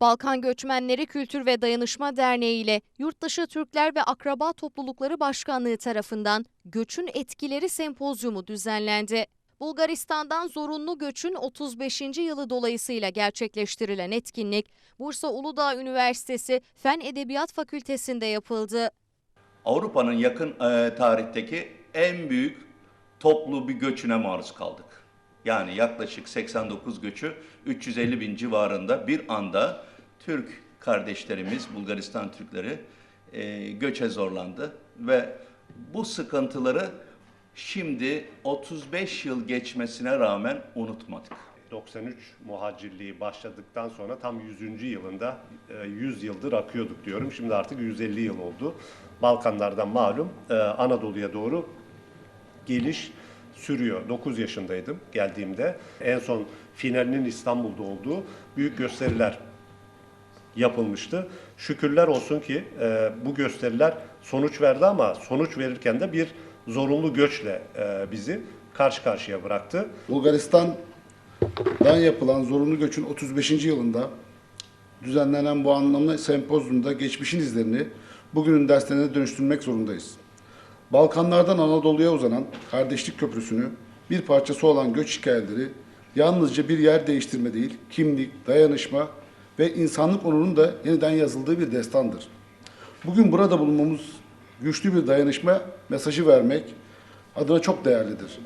Balkan Göçmenleri Kültür ve Dayanışma Derneği ile Yurtdışı Türkler ve Akraba Toplulukları Başkanlığı tarafından Göçün Etkileri Sempozyumu düzenlendi. Bulgaristan'dan zorunlu göçün 35. yılı dolayısıyla gerçekleştirilen etkinlik Bursa Uludağ Üniversitesi Fen Edebiyat Fakültesi'nde yapıldı. Avrupa'nın yakın e, tarihteki en büyük toplu bir göçüne maruz kaldık. Yani yaklaşık 89 göçü 350 bin civarında bir anda Türk kardeşlerimiz, Bulgaristan Türkleri e, göçe zorlandı ve bu sıkıntıları şimdi 35 yıl geçmesine rağmen unutmadık. 93 muhacirliği başladıktan sonra tam 100. yılında e, 100 yıldır akıyorduk diyorum. Şimdi artık 150 yıl oldu. Balkanlardan malum e, Anadolu'ya doğru geliş sürüyor. 9 yaşındaydım geldiğimde. En son finalinin İstanbul'da olduğu büyük gösteriler yapılmıştı. Şükürler olsun ki e, bu gösteriler sonuç verdi ama sonuç verirken de bir zorunlu göçle e, bizi karşı karşıya bıraktı. Bulgaristan'dan yapılan zorunlu göçün 35. yılında düzenlenen bu anlamda sempozyumda geçmişin izlerini bugünün derslerine dönüştürmek zorundayız. Balkanlardan Anadolu'ya uzanan kardeşlik köprüsünü bir parçası olan göç hikayeleri yalnızca bir yer değiştirme değil, kimlik, dayanışma ve insanlık onurunun da yeniden yazıldığı bir destandır. Bugün burada bulunmamız güçlü bir dayanışma mesajı vermek adına çok değerlidir.